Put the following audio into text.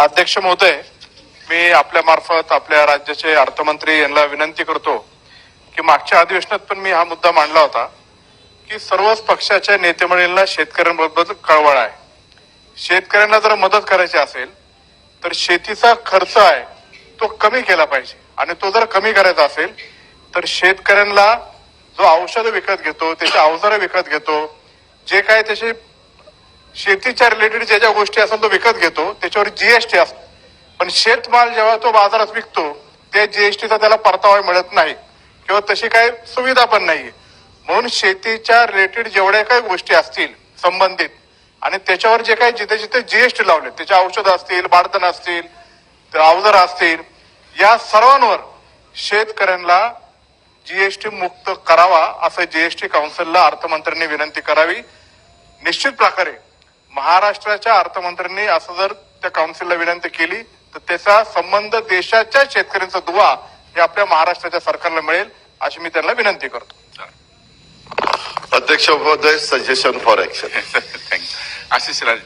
अध्यक्ष महोदय मी आपल्या मार्फत आपल्या राज्याचे अर्थमंत्री यांना विनंती करतो की मागच्या अधिवेशनात पण मी हा मुद्दा मांडला होता की सर्वच पक्षाच्या नेतेमंडळींना शेतकऱ्यांबद्दल कळवळ आहे. शेतकऱ्यांना जर मदत करायची असेल तर शेतीचा खर्च आहे तो कमी केला पाहिजे. आणि तो जर कमी करायचा असेल तर शेतकऱ्यांना जो औषध विकत घेतो त्याचे अवजारं विकत घेतो जे काय त्याचे शेतीच्या रिलेटेड ज्या ज्या गोष्टी असतात तो विकत घेतो त्याच्यावर जीएसटी असतो पण शेतमाल जेव्हा तो बाजारात विकतो त्या जीएसटीचा त्याला परतावा मिळत नाही किंवा तशी काही सुविधा पण नाहीये. म्हणून शेतीच्या रिलेटेड जेवढ्या काही गोष्टी असतील संबंधित आणि त्याच्यावर जे काही जिथे जिथे जीएसटी लावले त्याचे औषधं असतील बाळतण असतील अवजार असतील या सर्वांवर शेतकऱ्यांना जीएसटी मुक्त करावा असं जीएसटी काउन्सिलला अर्थमंत्र्यांनी विनंती करावी. निश्चित प्रकारे महाराष्ट्राच्या अर्थमंत्र्यांनी असं जर त्या काउन्सिलला विनंती केली तर त्याचा संबंध देशाच्या शेतकऱ्यांचा दुवा हे आपल्या महाराष्ट्राच्या सरकारला मिळेल अशी मी त्यांना विनंती करतो. अध्यक्ष suggestion for action thank you Ashish Raj.